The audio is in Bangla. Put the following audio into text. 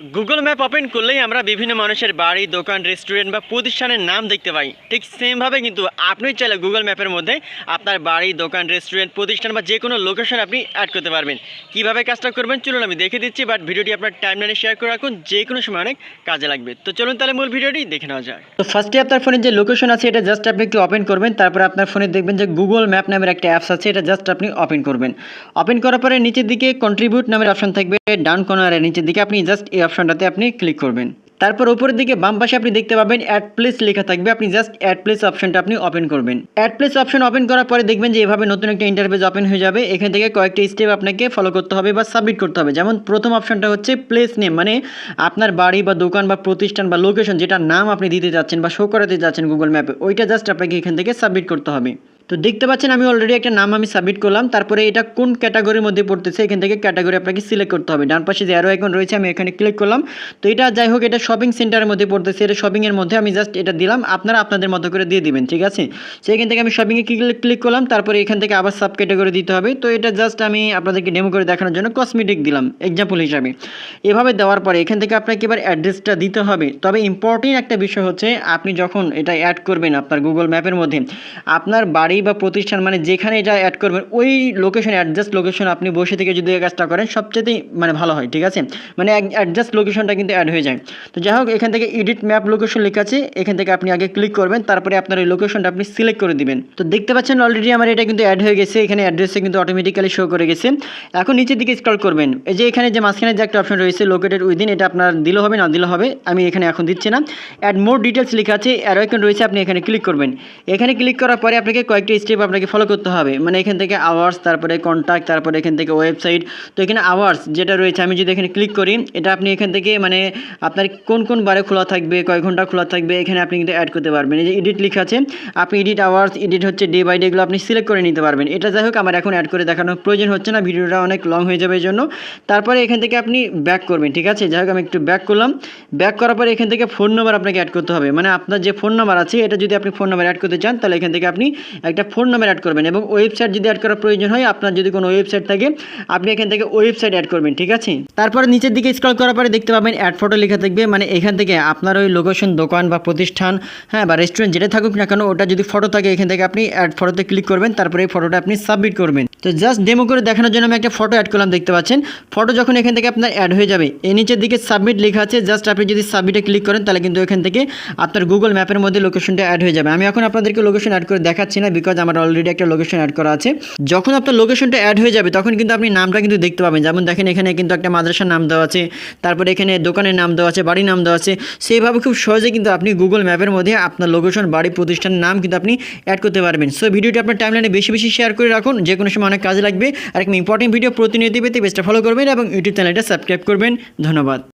গুগল ম্যাপ ওপেন করলেই আমরা বিভিন্ন মানুষের বাড়ি, দোকান রেস্টুরেন্ট বা প্রতিষ্ঠানের নাম দেখতে পাই। ঠিক সেমভাবে কিন্তু আপনি চাইলে গুগল ম্যাপের মধ্যে আপনার বাড়ি, দোকান রেস্টুরেন্ট প্রতিষ্ঠান বা যে কোনো লোকেশন আপনি অ্যাড করতে পারবেন। কীভাবে কাজটা করবেন চলুন আমি দেখে দিচ্ছি বাট ভিডিওটি আপনার টাইমলাইনে শেয়ার করে রাখুন যে কোনো সময় অনেক কাজে লাগবে। তো চলুন তাহলে মূল ভিডিওটি দেখে নেওয়া যায় তো ফার্স্টে আপনার ফোনে যে লোকেশন আছে, এটা জাস্ট আপনি একটু ওপেন করবেন, তারপরে আপনার ফোনে দেখবেন যে গুগল ম্যাপ নামের একটা অ্যাপস আছে, এটা জাস্ট আপনি ওপেন করবেন। ওপেন করার পরে নিচের দিকে কন্ট্রিবিউট নামের অপশন থাকবে, ডান কর্নারে নিচের দিকে আপনি জাস্ট অপশনটাতে আপনি ক্লিক করবেন। তারপর উপরের দিকে বাম পাশে আপনি দেখতে পাবেন অ্যাড প্লেস লেখা থাকবে। আপনি জাস্ট অ্যাড প্লেস অপশনটা আপনি ওপেন করবেন। অ্যাড প্লেস অপশন ওপেন করার পরে দেখবেন যে এভাবে নতুন একটা ইন্টারফেস ওপেন হয়ে যাবে। এখান থেকে কয়েকটা স্টেপ আপনাকে ফলো করতে হবে বা সাবমিট করতে হবে। যেমন প্রথম অপশনটা হচ্ছে প্লেস নেম মানে আপনার বাড়ি বা দোকান বা প্রতিষ্ঠান বা লোকেশন যেটা নাম আপনি দিতে যাচ্ছেন বা শো করাতে যাচ্ছেন গুগল ম্যাপে ওইটা জাস্ট আপনাকে এখান থেকে সাবমিট করতে হবে। তো দেখতে পাচ্ছেন, আমি অলরেডি একটা নাম আমি সাবমিট করলাম। তারপরে এটা কোন ক্যাটাগরির মধ্যে পড়তেছে, এখান থেকে ক্যাটাগরি আপনাকে সিলেক্ট করতে হবে। ডান পাশে যে অ্যারো আইকন রয়েছে, আমি এখানে ক্লিক করলাম। তো এটা যাই হোক, এটা শপিং সেন্টারের মধ্যে পড়তেছে। এটা শপিংয়ের মধ্যে আমি জাস্ট এটা দিলাম। আপনারা আপনাদের মতো করে দিয়ে দিবেন, ঠিক আছে? তো এখান থেকে আমি শপিংয়ে ক্লিক করলাম। তারপরে এখান থেকে আবার সাব ক্যাটাগরি দিতে হবে। তো এটা জাস্ট আমি আপনাদেরকে ডেমো করে দেখানোর জন্য কসমেটিক দিলাম এক্সাম্পল হিসাবে। এভাবে দেওয়ার পরে এখান থেকে আপনাকে এবার অ্যাড্রেসটা দিতে হবে। তবে ইম্পর্টেন্ট একটা বিষয় হচ্ছে, আপনি যখন এটা অ্যাড করবেন আপনার গুগল ম্যাপের মধ্যে, আপনার বাড়ি বা প্রতিষ্ঠান মানে যেখানে এটা অ্যাড করবেন, ওই লোকেশন অ্যাডজাস্ট লোকেশন আপনি বসে থেকে যদি এই কাজটা করেন, সবচেয়েতেই মানে ভালো হয়, ঠিক আছে? মানে অ্যাডজাস্ট লোকেশনটা কিন্তু অ্যাড হয়ে যায়। তো যাই হোক, এখান থেকে এডিট ম্যাপ লোকেশন লেখা আছে, এখান থেকে আপনি আগে ক্লিক করবেন, তারপরে আপনার ওই লোকেশনটা আপনি সিলেক্ট করে দিবেন। তো দেখতে পাচ্ছেন অলরেডি আমার এটা কিন্তু অ্যাড হয়ে গেছে, এখানে অ্যাড্রেসে কিন্তু অটোমেটিক্যালি শো করে গেছে। এখন নিচের দিকে স্ক্রল করবেন, এই যে এখানে যে মাঝখানে যে একটা অপশন রয়েছে লোকেটেড উইদিন এটা আপনার দিলে হবে, না দিলে হবে, আমি এখানে এখন দিচ্ছি না। অ্যাড মোর ডিটেলস লেখা আছে অ্যারো রয়েছে, আপনি এখানে ক্লিক করবেন। এখানে ক্লিক করার পরে আপনাকে কয়েকটি স্টেপ আপনাকে ফলো করতে হবে। মানে এখান থেকে আওয়ার্স তারপরে কন্ট্যাক্ট তারপরে এখান থেকে ওয়েবসাইট তো এখানে আওয়ার্স যেটা রয়েছে, আমি যদি এখানে ক্লিক করি, এটা আপনি এখান থেকে মানে আপনার কোন কোন বারে খোলা থাকবে, কয় ঘণ্টা খোলা থাকবে, এখানে আপনি কিন্তু অ্যাড করতে পারবেন। এই যে এডিট লেখা আছে, আপনি এডিট আওয়ার্স এডিট হচ্ছে ডে বাই ডেগুলো আপনি সিলেক্ট করে নিতে পারবেন। এটা যাই হোক, আমার এখন অ্যাড করে দেখানোর প্রয়োজন হচ্ছে না, ভিডিওটা অনেক লং হয়ে যাবে এই জন্য তারপরে এখান থেকে আপনি ব্যাক করবেন, ঠিক আছে? যাই হোক, আমি একটু ব্যাক করলাম। ব্যাক করার পরে এখান থেকে ফোন নাম্বার আপনাকে অ্যাড করতে হবে। মানে আপনার যে ফোন নাম্বার আছে, এটা যদি আপনি ফোন নাম্বার অ্যাড করতে চান, তাহলে এখান থেকে আপনি একটা ফোন নাম্বার অ্যাড করবেন এবং ওয়েবসাইট যদি অ্যাড করার প্রয়োজন হয়, আপনার যদি কোনো ওয়েবসাইট থাকে, আপনি এখান থেকে ওয়েবসাইট অ্যাড করবেন, ঠিক আছে? তারপরে নিচের দিকে স্ক্রল করার পরে দেখতে পাবেন অ্যাড ফটো লেখা থাকবে মানে এখান থেকে আপনার ওই লোকেশন দোকান বা প্রতিষ্ঠান হ্যাঁ বা রেস্টুরেন্ট যেটা থাকুক না কেন, ওটা যদি ফটো থাকে, এখান থেকে আপনি অ্যাড ফটোতে ক্লিক করবেন, তারপরে এই ফটোটা আপনি সাবমিট করবেন। তো জাস্ট ডেমো করে দেখানোর জন্য আমি একটা ফটো অ্যাড করলাম, দেখতে পাচ্ছেন। ফটো যখন এখান থেকে আপনার অ্যাড হয়ে যাবে এই নিচের দিকে সাবমিট লেখা আছে জাস্ট আপনি যদি সাবমিটে ক্লিক করেন, তাহলে কিন্তু এখান থেকে আপনার গুগল ম্যাপের মধ্যে লোকেশনটা অ্যাড হয়ে যাবে। আমি এখন আপনাদেরকে লোকেশন অ্যাড করে দেখাচ্ছি না বিকজ আমার অলরেডি একটা লোকেশন অ্যাড করা আছে। যখন আপনার লোকেশনটা অ্যাড হয়ে যাবে, তখন কিন্তু আপনি নামটা কিন্তু দেখতে পাবেন। যেমন দেখেন, এখানে কিন্তু একটা মাদ্রাসার নাম দেওয়া আছে, তারপরে এখানে দোকানের নাম দেওয়া আছে, বাড়ির নাম দেওয়া আছে। সেইভাবে খুব সহজে কিন্তু আপনি গুগল ম্যাপের মধ্যে আপনার লোকেশন বাড়ি প্রতিষ্ঠানের নাম কিন্তু আপনি অ্যাড করতে পারবেন। সো ভিডিওটি আপনার টাইমলাইনে বেশি বেশি শেয়ার করে রাখুন। যে কোনো সময় অনেক কাজে লাগবে। আর একটা ইম্পর্টেন্ট ভিডিও প্রতিনিয়ত পেতে বেস্টটা ফলো করবেন এবং ইউটিউব চ্যানেলটা সাবস্ক্রাইব করবেন। ধন্যবাদ।